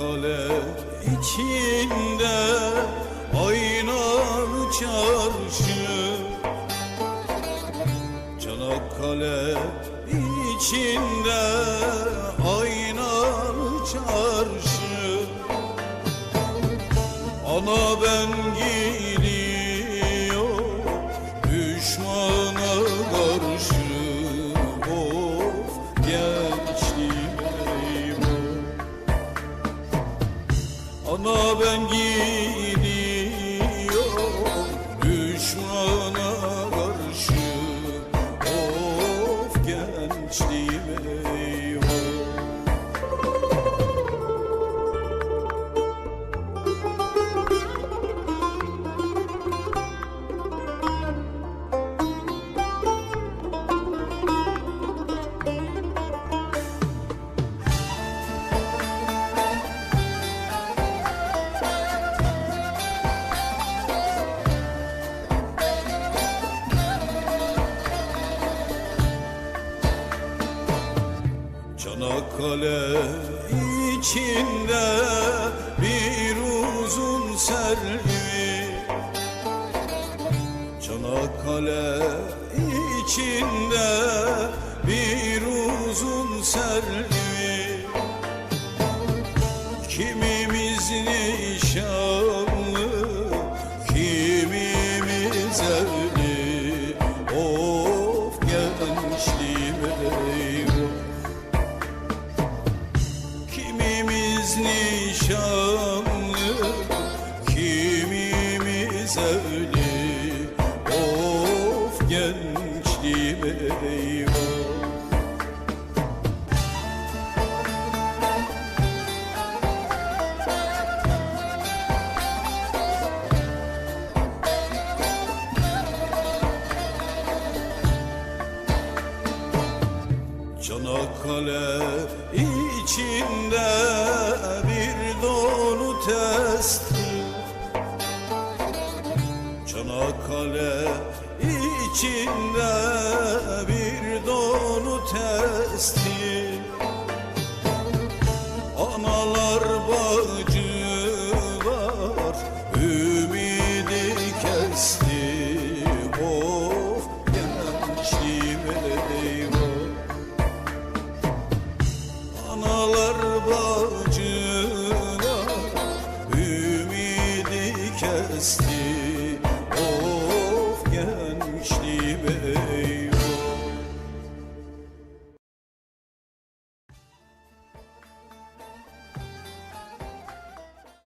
Çanakkale içinde aynalı çarşı. Çanakkale içinde aynalı çarşı. Ana ben gidiyor düşmana Ana ben gidiyor düşmana karşı. Of gençliğim Çanakkale içinde bir uzun selvi Çanakkale içinde bir uzun selvi Kimimiz nişanlı, kimimiz evli kimimiz evli Of gençliğim eyvah. Çanakkale Çanakkale içinde bir dolu testi. Analar bacılar ümidi kesti. Of gençliğim eyvah. Analar bacılar